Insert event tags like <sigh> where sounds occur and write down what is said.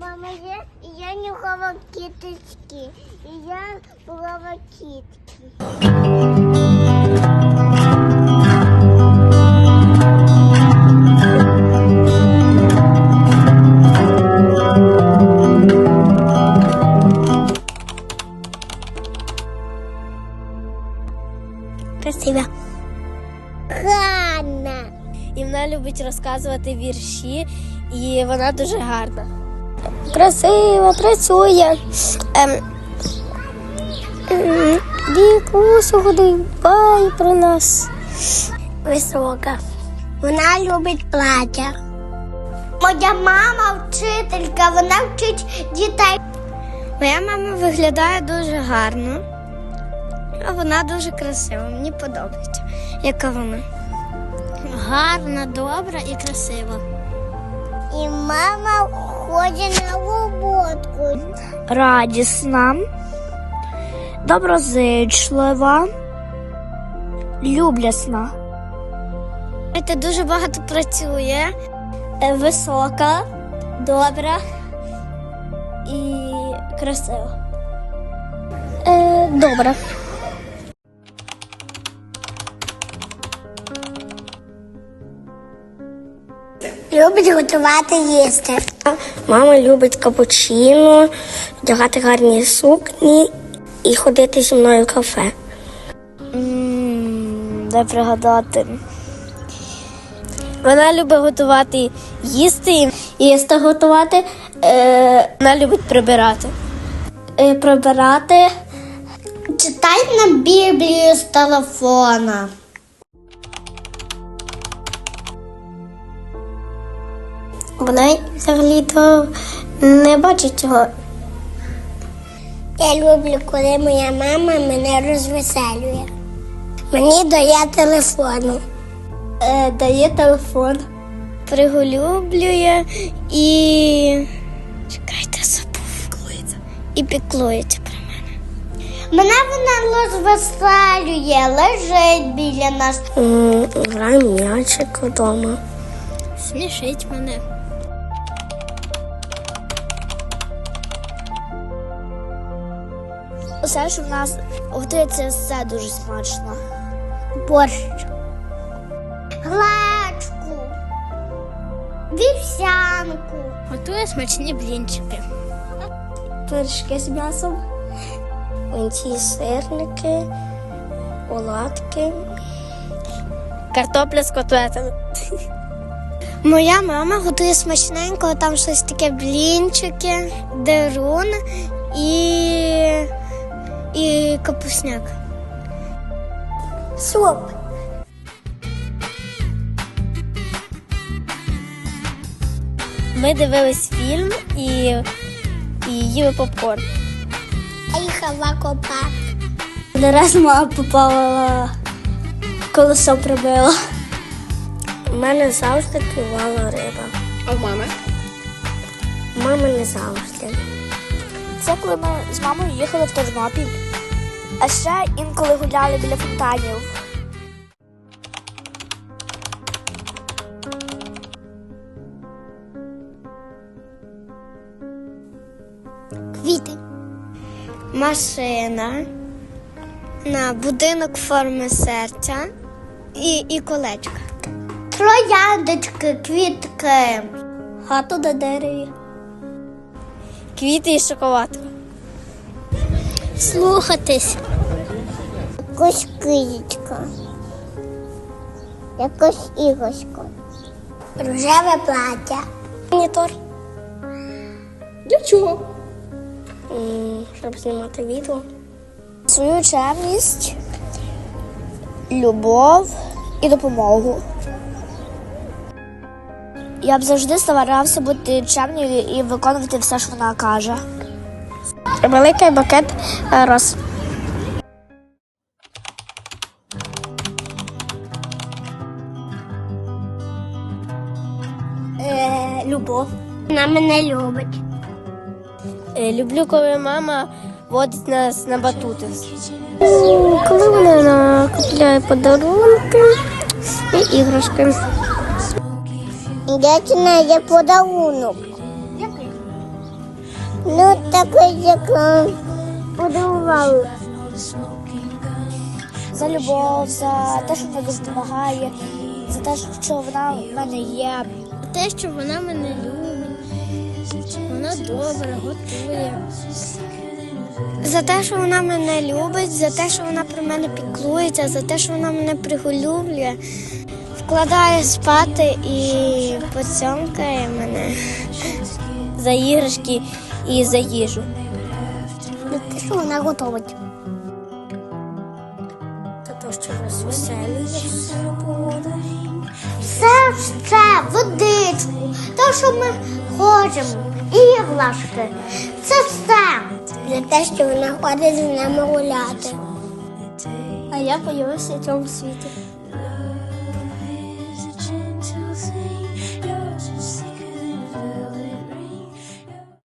Мама, я, я нюхала кіточки, і я брала кітки. Красиво. Ханна. І вона любить розказувати вірші, і вона дуже гарна. Красиво, працює. Ем, Вікусю дбай про нас. Висока. Вона любить плаття. Моя мама вчителька, вона вчить дітей. Моя мама виглядає дуже гарно, а вона дуже красива. Мені подобається, яка вона. Гарна, добра і красива. І мама ходить на роботку. радісна, доброзичлива, люблясна. Це дуже багато працює, е, висока, добра і красива. Е, Любить готувати їсти. Мама любить капучино, вдягати гарні сукні і ходити зі мною в кафе. Де пригадати. Вона любить готувати їсти, їсти готувати. Е, вона любить прибирати. Е, прибирати. Читай на Біблію з телефона. Вона взагалі-то не бачить цього. Я люблю, коли моя мама мене розвеселює. Мені дає телефону. Е, дає телефон, приголюблює і. Чекайте, забув. І піклується про мене. Мене вона розвеселює, лежить біля нас. Грає м'ячик вдома. Смішить мене. Усе, що в нас готується, все дуже смачно. Борщ. Глечку. Вівсянку. Готує смачні блінчики. Пиріжки з м'ясом. Млинці сирники, оладки. Картопля з котлетами. <laughs> Моя мама готує смачненько, там щось таке блінчики, дерун і, і капусняк. Суп. Ми дивились фільм і, і їли попкорн. Їхала копа. Один раз мама попала колесо прибила. У мене завжди клювала риба. А в мами? Мама не завжди. Це коли ми з мамою їхали в Тернопіль. А ще інколи гуляли біля фонтанів. Квіти. Машина, на будинок форми серця і, і колечка. Трояндочки, квітки. Хату на дереві. Квіти і шоколад. Слухатись. Якусь киїчка. Якусь іграшку. Рожеве плаття. Монітор. Для чого? Щоб знімати відео. Свою чемність, любов і допомогу. Я б завжди старався бути чемною і виконувати все, що вона каже. Великий букет роз. Е, любов. Вона мене любить. Е, Люблю, коли мама водить нас на батути. Коли вона накупляє подарунки і іграшки. Це є подарунок? Ну, таке, яка подивували. За любов, за те, що вона допомагає, за те, що вона в мене є. Те, що вона мене любить, вона добре, готує. За те, що вона мене любить, за те, що вона про мене піклується, за те, що вона мене приголюблює, вкладає спати і поцьомкає мене за іграшки і за їжу. Те, що вона готовить. Що Все ще, водичку, те, що ми хочемо, іграшки. Це все. За те, що вона ходить з нами гуляти. А я появився в цьому світі.